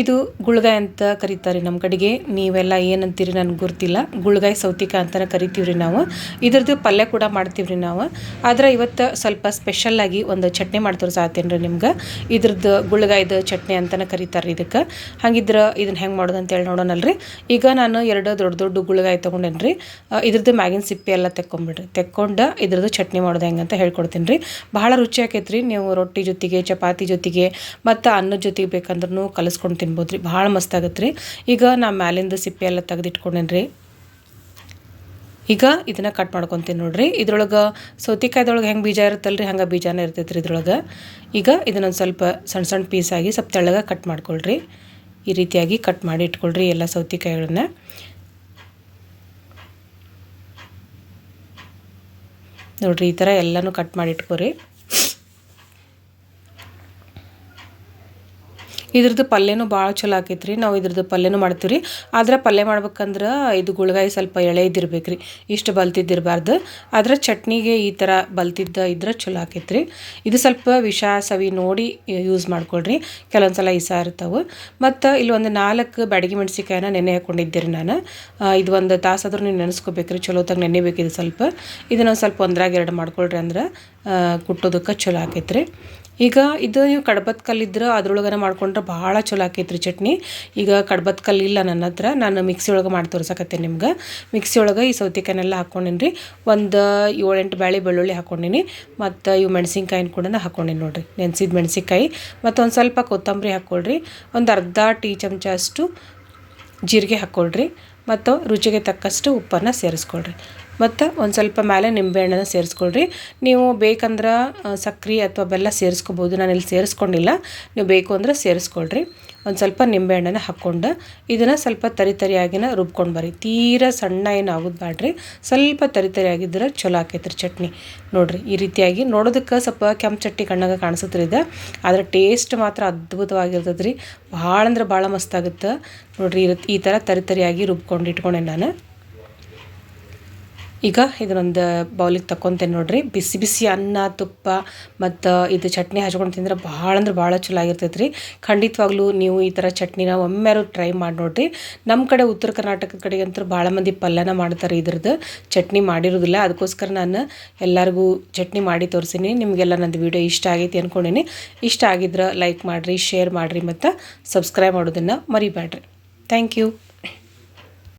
ಇದು ಗುಳ್ಗಾಯಿ ಅಂತ ಕರೀತಾರೆ ನಮ್ಮ ಕಡೆಗೆ. ನೀವೆಲ್ಲ ಏನಂತೀರಿ ನನಗೆ ಗೊತ್ತಿಲ್ಲ. ಗುಳ್ಗಾಯಿ ಸೌತಿಕಾಯಿ ಅಂತಲೇ ಕರಿತೀವಿ ರೀ ನಾವು. ಇದ್ರದ್ದು ಪಲ್ಯ ಕೂಡ ಮಾಡ್ತೀವಿ ರೀ ನಾವು. ಆದರೆ ಇವತ್ತು ಸ್ವಲ್ಪ ಸ್ಪೆಷಲ್ಲಾಗಿ ಒಂದು ಚಟ್ನಿ ಮಾಡ್ತಾರೆ ಸಾತೇನು ರೀ ನಿಮ್ಗೆ. ಇದ್ರದ್ದು ಗುಳ್ಗಾಯ್ದು ಚಟ್ನಿ ಅಂತಲೇ ಕರೀತಾರೆ ರೀ ಇದಕ್ಕೆ. ಹಾಗಿದ್ರೆ ಇದನ್ನು ಹೆಂಗೆ ಮಾಡೋದು ಅಂತೇಳಿ ನೋಡೋಣಲ್ರಿ. ಈಗ ನಾನು ಎರಡು ದೊಡ್ಡ ದೊಡ್ಡ ಗುಳ್ಗಾಯಿ ತೊಗೊಂಡೇನಿ ರೀ ಇದ್ರದ್ದು ಮ್ಯಾಗಿನ ಸಿಪ್ಪೆ ಎಲ್ಲ ತೆಕ್ಕೊಂಬಿಡ್ರಿ. ತೆಕ್ಕೊಂಡು ಇದ್ರದ್ದು ಚಟ್ನಿ ಮಾಡೋದು ಹೆಂಗೆ ಅಂತ ಹೇಳ್ಕೊಡ್ತೀನಿ ರೀ ಭಾಳ ರುಚಿ ಆಕೈತೆ ರೀ ನೀವು ರೊಟ್ಟಿ ಜೊತೆಗೆ, ಚಪಾತಿ ಜೊತೆಗೆ, ಮತ್ತು ಅನ್ನದ ಜೊತೆಗೆ ಬೇಕಂದ್ರೂ ಕಲಿಸ್ಕೊಂಡು ತಿನ್ಬೋದು ರೀ ಭಾಳ ಮಸ್ತ್ ಆಗತ್ತೆ ರೀ ಈಗ ನಾ ಮ್ಯಾಲಿಂದ ಸಿಪ್ಪೆ ಎಲ್ಲ ತೆಗೆದಿಟ್ಕೊಂಡೇನಿ ರೀ ಈಗ ಇದನ್ನು ಕಟ್ ಮಾಡ್ಕೊತೀನಿ ನೋಡ್ರಿ. ಇದ್ರೊಳಗೆ ಸೌತೆಕಾಯ್ದೊಳಗೆ ಹೆಂಗೆ ಬೀಜ ಇರುತ್ತಲ್ಲ ರೀ ಹಂಗೆ ಬೀಜನೇ ಇರ್ತೈತೆ ರೀ ಇದ್ರೊಳಗೆ. ಈಗ ಇದನ್ನೊಂದು ಸ್ವಲ್ಪ ಸಣ್ಣ ಸಣ್ಣ ಪೀಸಾಗಿ ಸ್ವಲ್ಪ ತೆಳ್ಳಗೆ ಕಟ್ ಮಾಡ್ಕೊಳ್ರಿ. ಈ ರೀತಿಯಾಗಿ ಕಟ್ ಮಾಡಿ ಇಟ್ಕೊಳ್ರಿ ಎಲ್ಲ ಸೌತೆಕಾಯಿಗಳನ್ನ. ನೋಡ್ರಿ, ಈ ಥರ ಎಲ್ಲನೂ ಕಟ್ ಮಾಡಿ ಇಟ್ಕೊರಿ. ಇದ್ರದ್ದು ಪಲ್ಯನೂ ಭಾಳ ಚಲೋ ಆಕೈತೆ ರೀ ನಾವು ಇದ್ರದ್ದು ಪಲ್ಯನೂ ಮಾಡ್ತೀವಿ ರೀ ಆದ್ರೆ ಪಲ್ಯ ಮಾಡ್ಬೇಕಂದ್ರೆ ಇದು ಗುಳಗಾಯಿ ಸ್ವಲ್ಪ ಎಳೆ ಇದ್ದಿರ್ಬೇಕು ರೀ ಇಷ್ಟು ಬಲ್ತಿದ್ದಿರಬಾರ್ದು. ಆದ್ರೆ ಚಟ್ನಿಗೆ ಈ ಥರ ಬಲ್ತಿದ್ದ ಇದ್ರೆ ಚಲೋ ಆಕೈತೆ ರೀ ಇದು ಸ್ವಲ್ಪ ವಿಷ, ಸವಿ ನೋಡಿ ಯೂಸ್ ಮಾಡ್ಕೊಳ್ರಿ. ಕೆಲವೊಂದು ಸಲ ಇಸ ಇರ್ತಾವೆ. ಮತ್ತು ಇಲ್ಲಿ ಒಂದು ನಾಲ್ಕು ಬ್ಯಾಡಗಿ ಮೆಣಸಿಕಾಯಿನ ನೆನೆ ಹಾಕೊಂಡಿದ್ದೆ ರೀ ನಾನು ಇದು ಒಂದು ತಾಸಾದ್ರೂ ನೀವು ನೆನೆಸ್ಕೋಬೇಕು ರೀ ಚಲೋತಾಗ ಇದು ಸ್ವಲ್ಪ. ಇದನ್ನು ಸ್ವಲ್ಪ ಒಂದ್ರಾಗ ಎರಡು ಮಾಡ್ಕೊಳ್ರಿ ಅಂದ್ರೆ ಕುಟ್ಟೋದಕ್ಕೆ ಚಲೋ ಆಕೈತೆ ರೀ ಈಗ ಇದು ನೀವು ಕಡ್ಬತ್ ಕಲ್ಲಿದ್ರೆ ಅದ್ರೊಳಗನ ಮಾಡ್ಕೊಂಡ್ರೆ ಭಾಳ ಚಲೋ ಆಕೈತ್ರಿ ಚಟ್ನಿ. ಈಗ ಕಲ್ಲು ಇಲ್ಲ ನನ್ನ ಹತ್ರ, ನಾನು ಮಿಕ್ಸಿ ಒಳಗೆ ಮಾಡಿ ತೋರಿಸಕತ್ತೇನೆ ನಿಮ್ಗೆ. ಮಿಕ್ಸಿ ಒಳಗೆ ಈ ಸೌತೆಕಾಯಿನೆಲ್ಲ ಹಾಕ್ಕೊಂಡಿನಿ ರೀ ಒಂದು ಏಳೆಂಟು ಬ್ಯಾಳೆ ಬೆಳ್ಳುಳ್ಳಿ ಹಾಕ್ಕೊಂಡಿನಿ ಮತ್ತು ಇವು ಮೆಣಸಿನ್ಕಾಯಿನ ಕೂಡ ಹಾಕ್ಕೊಂಡಿನಿ ನೋಡಿರಿ. ನೆನೆಸಿದ ಮೆಣಸಿನ್ಕಾಯಿ, ಮತ್ತು ಒಂದು ಸ್ವಲ್ಪ ಕೊತ್ತಂಬರಿ ಹಾಕ್ಕೊಳ್ರಿ ಒಂದು ಅರ್ಧ ಟೀ ಚಮಚ ಅಷ್ಟು ಜೀರಿಗೆ ಹಾಕ್ಕೊಳ್ರಿ ಮತ್ತು ರುಚಿಗೆ ತಕ್ಕಷ್ಟು ಉಪ್ಪನ್ನು ಸೇರಿಸ್ಕೊಳ್ರಿ. ಮತ್ತು ಒಂದು ಸ್ವಲ್ಪ ಮೇಲೆ ನಿಂಬೆಹಣ್ಣನ್ನು ಸೇರಿಸ್ಕೊಳ್ರಿ. ನೀವು ಬೇಕಂದ್ರೆ ಸಕ್ಕರೆ ಅಥವಾ ಬೆಲ್ಲ ಸೇರಿಸ್ಕೋಬೋದು. ನಾನು ಇಲ್ಲಿ ಸೇರಿಸ್ಕೊಂಡಿಲ್ಲ. ನೀವು ಬೇಕು ಅಂದರೆ ಸೇರಿಸ್ಕೊಳ್ರಿ. ಒಂದು ಸ್ವಲ್ಪ ನಿಂಬೆಹಣ್ಣನ್ನು ಹಾಕ್ಕೊಂಡು ಇದನ್ನು ಸ್ವಲ್ಪ ತರಿ ತರಿಯಾಗಿನ ರುಬ್ಕೊಂಡು ಬರ್ರಿ. ತೀರಾ ಸಣ್ಣ ಏನು ಆಗೋದು ಬ್ಯಾಡ್ರಿ. ಸ್ವಲ್ಪ ತರಿ ತರಿಯಾಗಿದ್ರೆ ಚಲೋ ಆಕೈತ್ರಿ ಚಟ್ನಿ. ನೋಡಿರಿ, ಈ ರೀತಿಯಾಗಿ ನೋಡೋದಕ್ಕೆ ಸ್ವಲ್ಪ ಕೆಂಪು ಚಟ್ನಿ ಕಣ್ಣಾಗ ಕಾಣಿಸುತ್ತೆ ಇದೆ. ಆದರೆ ಟೇಸ್ಟ್ ಮಾತ್ರ ಅದ್ಭುತವಾಗಿರ್ತದೆ ರೀ ಭಾಳ ಅಂದ್ರೆ ಭಾಳ ಮಸ್ತಾಗುತ್ತೆ ನೋಡಿರಿ, ಈ ಥರ ತರಿ ತರಿಯಾಗಿ ರುಬ್ಕೊಂಡು ಇಟ್ಕೊಂಡೆ ನಾನು. ಈಗ ಇದನ್ನೊಂದು ಬೌಲಿಗೆ ತಗೊತೇನೆ ನೋಡಿರಿ. ಬಿಸಿ ಬಿಸಿ ಅನ್ನ, ತುಪ್ಪ ಮತ್ತು ಇದು ಚಟ್ನಿ ಹಚ್ಕೊಂಡು ತಿಂದ್ರೆ ಭಾಳ ಅಂದ್ರೆ ಭಾಳ ಚಲೋ ಆಗಿರ್ತೈತೆ ರೀ ಖಂಡಿತವಾಗ್ಲೂ ನೀವು ಈ ಥರ ಚಟ್ನಿನ ಒಮ್ಮೆರು ಟ್ರೈ ಮಾಡಿ ನೋಡಿರಿ. ನಮ್ಮ ಕಡೆ ಉತ್ತರ ಕರ್ನಾಟಕದ ಕಡೆಗಂತೂ ಭಾಳ ಮಂದಿ ಪಲ್ಯನ ಮಾಡ್ತಾರೆ ಇದ್ರದ್ದು. ಚಟ್ನಿ ಮಾಡಿರೋದಿಲ್ಲ. ಅದಕ್ಕೋಸ್ಕರ ನಾನು ಎಲ್ಲರಿಗೂ ಚಟ್ನಿ ಮಾಡಿ ತೋರಿಸೀನಿ. ನಿಮಗೆಲ್ಲ ನಂದು ವೀಡಿಯೋ ಇಷ್ಟ ಆಗೈತಿ ಅಂದ್ಕೊಂಡೀನಿ ಇಷ್ಟ ಆಗಿದ್ರೆ ಲೈಕ್ ಮಾಡಿರಿ ಶೇರ್ ಮಾಡಿರಿ ಮತ್ತು ಸಬ್ಸ್ಕ್ರೈಬ್ ಮಾಡೋದನ್ನು ಮರಿಬೇಡ್ರಿ ಥ್ಯಾಂಕ್ ಯು